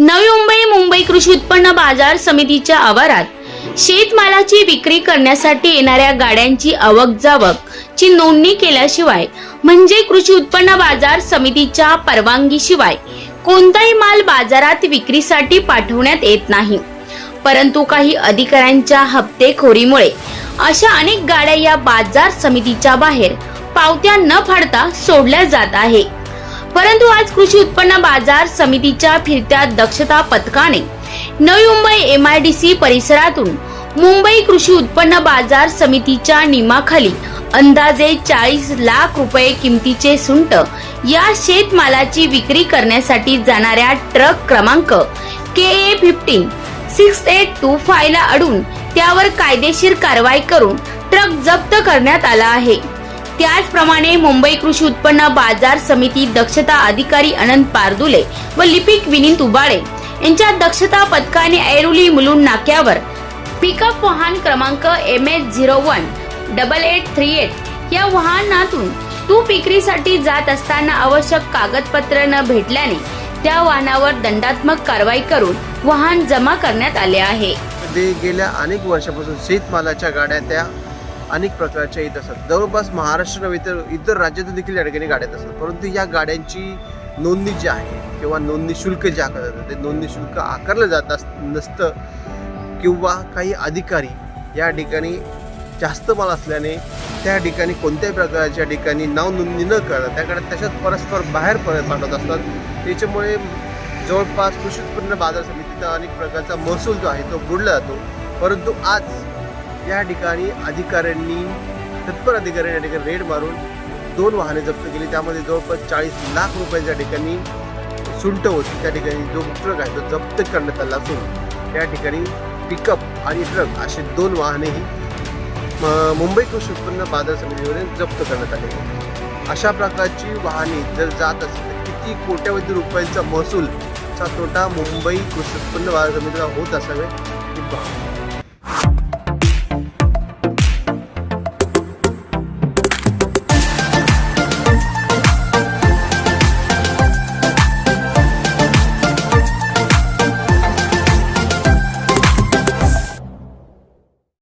नवी मुंबई मुंबई कृषी उत्पन्न बाजार समितीच्या आवारात शेतमालाची विक्री करण्यासाठी येणाऱ्या गाड्यांची आवक जावक ची नोंदणी केल्याशिवाय म्हणजे कृषी उत्पन्न बाजार समितीच्या परवानगीशिवाय कोणताही माल बाजारात विक्रीसाठी पाठवण्यात येत नाही. परंतु काही अधिकाऱ्यांच्या हप्तेखोरीमुळे अशा अनेक गाड्या या बाजार समितीच्या बाहेर पावत्या न फाडता सोडल्या जात आहे. परंतु आज कृषी उत्पन्न बाजार समितीच्या फिरत्या दक्षता पथकाने नवी Mumbai M I D C परिसरातून मुंबई कृषी उत्पन्न बाजार समितीच्या नियमाखाली अंदाजे चाळीस लाख रुपये किमतीचे सुंट या शेतमालाची विक्री करण्यासाठी जाणाऱ्या ट्रक क्रमांक K A fifteen six eight two फायला अडून त्यावर कायदेशीर कारवाई करून ट्रक जप्त करण्यात आला आहे. त्याचप्रमाणे मुंबई कृषी उत्पन्न बाजार समिती दक्षता अधिकारी अनंत पारदुले व लिपिक विनीत उबाळे यांच्या दक्षता पथकाने ऐरोली मुलुंड नाक्यावर पिकअप वाहन क्रमांक M H zero one double eight three eight या वाहनातून तूप विक्रीसाठी जात असताना आवश्यक कागदपत्र न भेटल्याने त्या वाहनावर दंडात्मक कारवाई करून वाहन जमा करण्यात आले आहे. गेल्या अनेक वर्षापासून शेतमालाच्या गाड्या त्या अनेक प्रकारच्या येत असतात. जवळपास महाराष्ट्र नव्हे तर इतर राज्यातून देखील या ठिकाणी गाड्या असतात. परंतु या गाड्यांची नोंदणी जी आहे किंवा नोंदणी शुल्क जे आकारलं जातं ते नोंदणी शुल्क आकारलं जात अस नसतं किंवा काही अधिकारी या ठिकाणी जास्त माल असल्याने त्या ठिकाणी कोणत्याही प्रकारच्या ठिकाणी नाव नोंदणी न करता त्याकडे तशाच परस्पर बाहेर परत पाठवत असतात. त्याच्यामुळे जवळपास कृषी उत्पन्न बाजार समितीचा अनेक प्रकारचा महसूल जो आहे तो बुडला जातो. परंतु आज या ठिकाणी अधिकाऱ्यांनी तत्पर अधिकाऱ्यांनी या ठिकाणी रेड मारून दोन वाहने जप्त केली. त्यामध्ये जवळपास चाळीस लाख रुपयाच्या ठिकाणी सुंट होती त्या ठिकाणी जो ट्रक आहे तो जप्त करण्यात आला असून त्या ठिकाणी पिकअप आणि ट्रक असे दोन वाहनेही म- मुंबई कृषी उत्पन्न बाजार समितीवरून जप्त करण्यात आले. अशा प्रकारची वाहने जर जात असेल तर किती कोट्यावधी रुपयांचा महसूलचा तोटा मुंबई कृषी उत्पन्न बाजार समितीला होत असावे